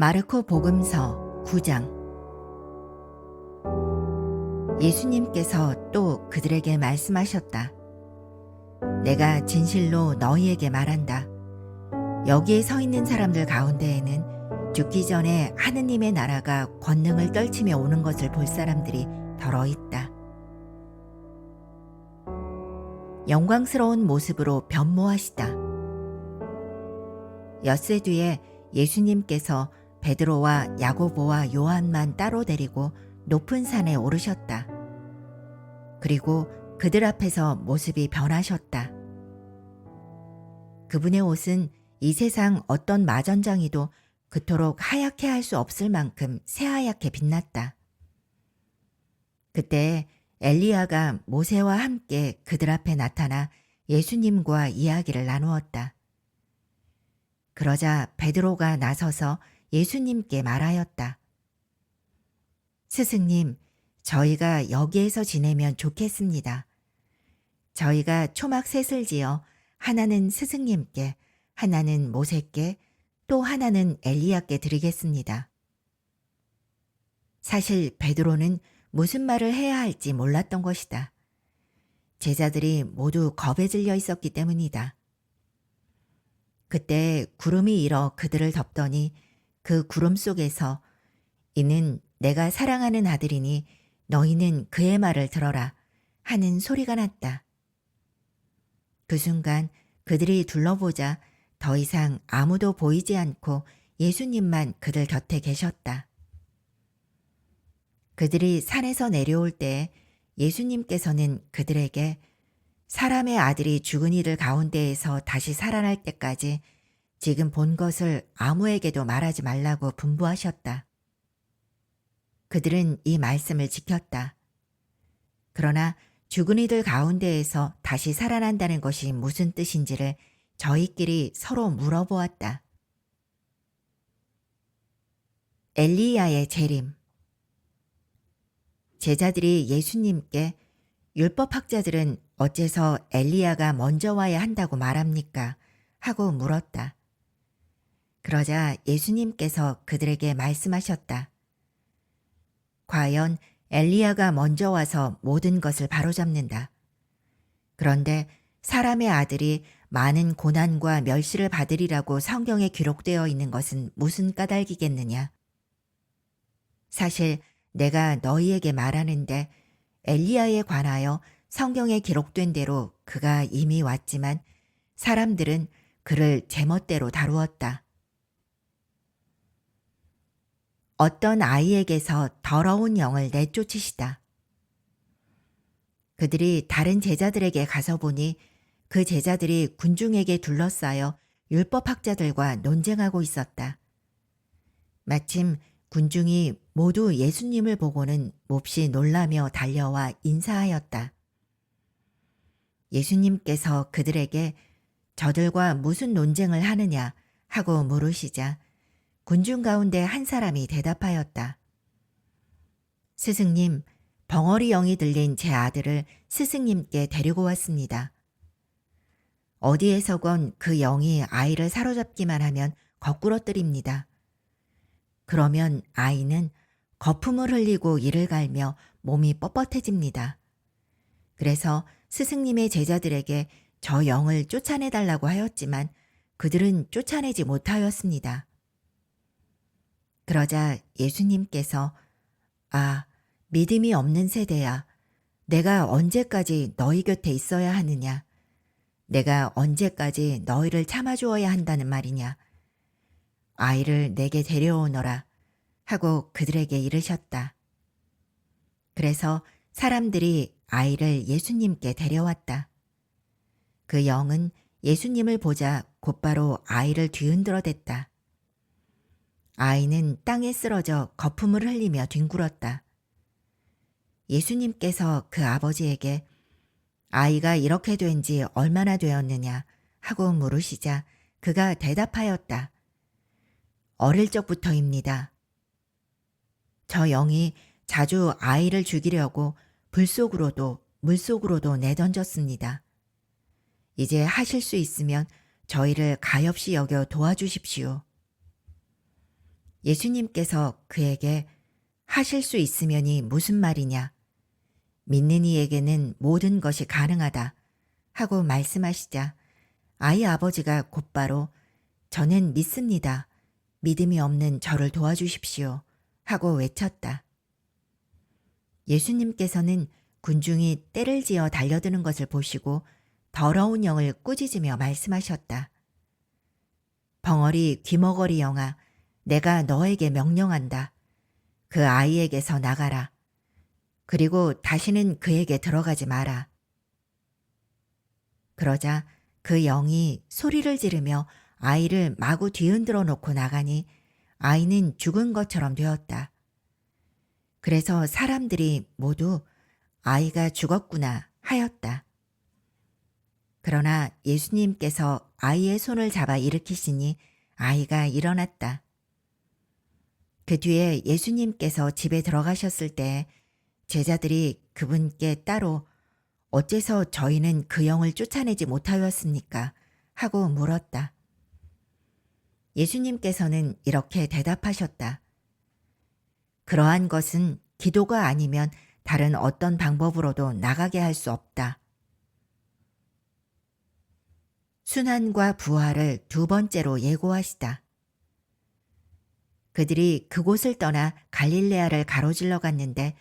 마르코 복음서 9장 예수님께서 또 그들에게 말씀하셨다. 내가 진실로 너희에게 말한다. 여기에 서 있는 사람들 가운데에는 죽기 전에 하느님의 나라가 권능을 떨치며 오는 것을 볼 사람들이 더러 있다. 영광스러운 모습으로 변모하시다. 엿새 뒤에 예수님께서 베드로와 야고보와 요한만 따로 데리고 높은 산에 오르셨다. 그리고 그들 앞에서 모습이 변하셨다. 그분의 옷은 이 세상 어떤 마전장이도 그토록 하얗게 할 수 없을 만큼 새하얗게 빛났다. 그때 엘리야가 모세와 함께 그들 앞에 나타나 예수님과 이야기를 나누었다. 그러자 베드로가 나서서 예수님께 말하였다. 스승님, 저희가 여기에서 지내면 좋겠습니다. 저희가 초막 셋을 지어 하나는 스승님께, 하나는 모세께, 또 하나는 엘리야께 드리겠습니다. 사실 베드로는 무슨 말을 해야 할지 몰랐던 것이다. 제자들이 모두 겁에 질려 있었기 때문이다. 그때 구름이 일어 그들을 덮더니 그 구름 속에서 이는 내가 사랑하는 아들이니 너희는 그의 말을 들어라 하는 소리가 났다. 그 순간 그들이 둘러보자 더 이상 아무도 보이지 않고 예수님만 그들 곁에 계셨다. 그들이 산에서 내려올 때 예수님께서는 그들에게 사람의 아들이 죽은 이들 가운데에서 다시 살아날 때까지 지금 본 것을 아무에게도 말하지 말라고 분부하셨다. 그들은 이 말씀을 지켰다. 그러나 죽은 이들 가운데에서 다시 살아난다는 것이 무슨 뜻인지를 저희끼리 서로 물어보았다. 엘리야의 재림 제자들이 예수님께 율법학자들은 어째서 엘리야가 먼저 와야 한다고 말합니까? 하고 물었다. 그러자 예수님께서 그들에게 말씀하셨다. 과연 엘리야가 먼저 와서 모든 것을 바로잡는다. 그런데 사람의 아들이 많은 고난과 멸시를 받으리라고 성경에 기록되어 있는 것은 무슨 까닭이겠느냐? 사실 내가 너희에게 말하는데 엘리야에 관하여 성경에 기록된 대로 그가 이미 왔지만 사람들은 그를 제멋대로 다루었다. 어떤 아이에게서 더러운 영을 내쫓으시다. 그들이 다른 제자들에게 가서 보니 그 제자들이 군중에게 둘러싸여 율법학자들과 논쟁하고 있었다. 마침 군중이 모두 예수님을 보고는 몹시 놀라며 달려와 인사하였다. 예수님께서 그들에게 저들과 무슨 논쟁을 하느냐 하고 물으시자 군중 가운데 한 사람이 대답하였다. 스승님, 벙어리 영이 들린 제 아들을 스승님께 데리고 왔습니다. 어디에서건 그 영이 아이를 사로잡기만 하면 거꾸러뜨립니다. 그러면 아이는 거품을 흘리고 이를 갈며 몸이 뻣뻣해집니다. 그래서 스승님의 제자들에게 저 영을 쫓아내달라고 하였지만 그들은 쫓아내지 못하였습니다. 그러자 예수님께서 아, 믿음이 없는 세대야. 내가 언제까지 너희 곁에 있어야 하느냐? 내가 언제까지 너희를 참아주어야 한다는 말이냐? 아이를 내게 데려오너라 하고 그들에게 이르셨다. 그래서 사람들이 아이를 예수님께 데려왔다. 그 영은 예수님을 보자 곧바로 아이를 뒤흔들어 댔다. 아이는 땅에 쓰러져 거품을 흘리며 뒹굴었다. 예수님께서 그 아버지에게 아이가 이렇게 된 지 얼마나 되었느냐 하고 물으시자 그가 대답하였다. 어릴 적부터입니다. 저 영이 자주 아이를 죽이려고 불 속으로도 물 속으로도 내던졌습니다. 이제 하실 수 있으면 저희를 가엾이 여겨 도와주십시오. 예수님께서 그에게 하실 수 있으면이 무슨 말이냐? 믿는 이에게는 모든 것이 가능하다. 하고 말씀하시자 아이 아버지가 곧바로 저는 믿습니다. 믿음이 없는 저를 도와주십시오. 하고 외쳤다. 예수님께서는 군중이 때를 지어 달려드는 것을 보시고 더러운 영을 꾸짖으며 말씀하셨다. 벙어리 귀머거리 영아, 내가 너에게 명령한다. 그 아이에게서 나가라. 그리고 다시는 그에게 들어가지 마라. 그러자 그 영이 소리를 지르며 아이를 마구 뒤흔들어 놓고 나가니 아이는 죽은 것처럼 되었다. 그래서 사람들이 모두 아이가 죽었구나 하였다. 그러나 예수님께서 아이의 손을 잡아 일으키시니 아이가 일어났다. 그 뒤에 예수님께서 집에 들어가셨을 때 제자들이 그분께 따로 어째서 저희는 그 영을 쫓아내지 못하였습니까? 하고 물었다. 예수님께서는 이렇게 대답하셨다. 그러한 것은 기도가 아니면 다른 어떤 방법으로도 나가게 할 수 없다. 순환과 부활을 두 번째로 예고하시다. 그들이 그곳을 떠나 갈릴레아를 가로질러 갔는데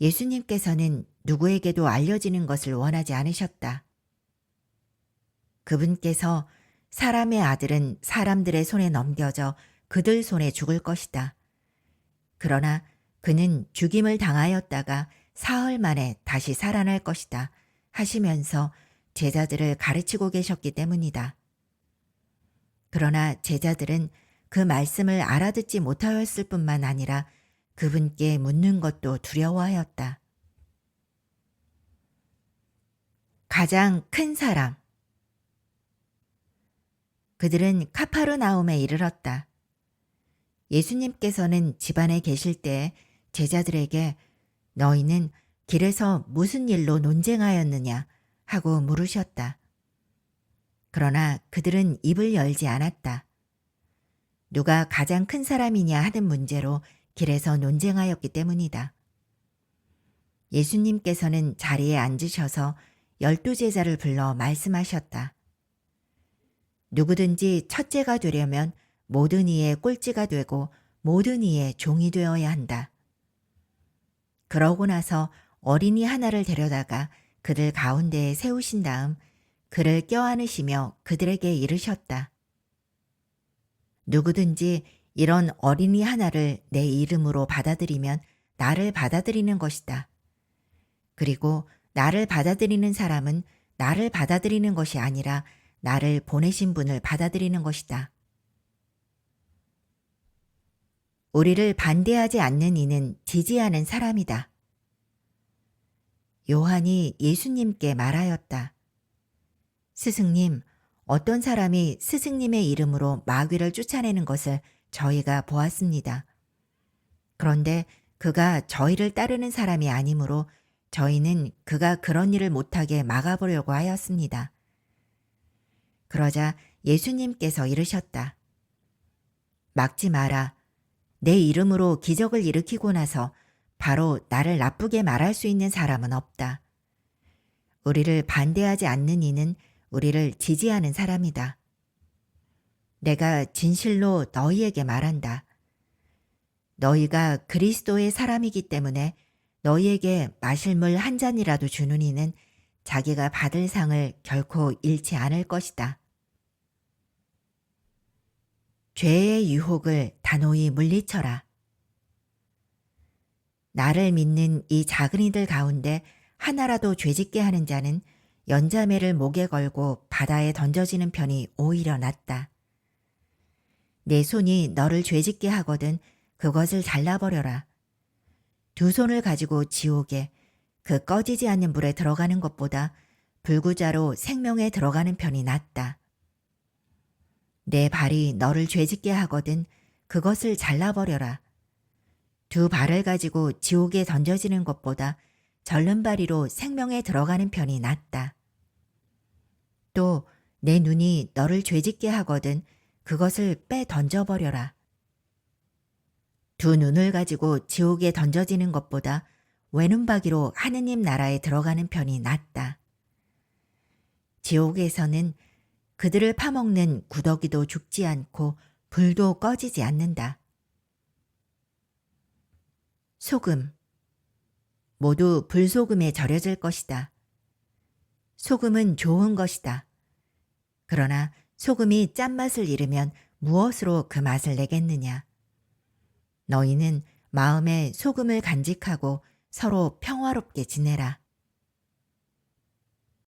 예수님께서는 누구에게도 알려지는 것을 원하지 않으셨다. 그분께서 사람의 아들은 사람들의 손에 넘겨져 그들 손에 죽을 것이다. 그러나 그는 죽임을 당하였다가 사흘 만에 다시 살아날 것이다. 하시면서 제자들을 가르치고 계셨기 때문이다. 그러나 제자들은 그 말씀을 알아듣지 못하였을 뿐만 아니라 그분께 묻는 것도 두려워하였다. 가장 큰 사람. 그들은 카파르나움에 이르렀다. 예수님께서는 집안에 계실 때 제자들에게 너희는 길에서 무슨 일로 논쟁하였느냐 하고 물으셨다. 그러나 그들은 입을 열지 않았다. 누가 가장 큰 사람이냐 하는 문제로 길에서 논쟁하였기 때문이다. 예수님께서는 자리에 앉으셔서 열두 제자를 불러 말씀하셨다. 누구든지 첫째가 되려면 모든 이의 꼴찌가 되고 모든 이의 종이 되어야 한다. 그러고 나서 어린이 하나를 데려다가 그들 가운데에 세우신 다음 그를 껴안으시며 그들에게 이르셨다. 누구든지 이런 어린이 하나를 내 이름으로 받아들이면 나를 받아들이는 것이다. 그리고 나를 받아들이는 사람은 나를 받아들이는 것이 아니라 나를 보내신 분을 받아들이는 것이다. 우리를 반대하지 않는 이는 지지하는 사람이다. 요한이 예수님께 말하였다. 스승님, 어떤 사람이 스승님의 이름으로 마귀를 쫓아내는 것을 저희가 보았습니다. 그런데 그가 저희를 따르는 사람이 아니므로 저희는 그가 그런 일을 못하게 막아보려고 하였습니다. 그러자 예수님께서 이르셨다. 막지 마라. 내 이름으로 기적을 일으키고 나서 바로 나를 나쁘게 말할 수 있는 사람은 없다. 우리를 반대하지 않는 이는 우리를 지지하는 사람이다. 내가 진실로 너희에게 말한다. 너희가 그리스도의 사람이기 때문에 너희에게 마실 물 한 잔이라도 주는 이는 자기가 받을 상을 결코 잃지 않을 것이다. 죄의 유혹을 단호히 물리쳐라. 나를 믿는 이 작은 이들 가운데 하나라도 죄짓게 하는 자는 연자매를 목에 걸고 바다에 던져지는 편이 오히려 낫다. 내 손이 너를 죄짓게 하거든 그것을 잘라버려라. 두 손을 가지고 지옥에 그 꺼지지 않는 물에 들어가는 것보다 불구자로 생명에 들어가는 편이 낫다. 내 발이 너를 죄짓게 하거든 그것을 잘라버려라. 두 발을 가지고 지옥에 던져지는 것보다 절름발이로 생명에 들어가는 편이 낫다. 또 내 눈이 너를 죄짓게 하거든 그것을 빼 던져버려라. 두 눈을 가지고 지옥에 던져지는 것보다 외눈박이로 하느님 나라에 들어가는 편이 낫다. 지옥에서는 그들을 파먹는 구더기도 죽지 않고 불도 꺼지지 않는다. 소금. 모두 불소금에 절여질 것이다. 소금은 좋은 것이다. 그러나 소금이 짠맛을 잃으면 무엇으로 그 맛을 내겠느냐. 너희는 마음에 소금을 간직하고 서로 평화롭게 지내라.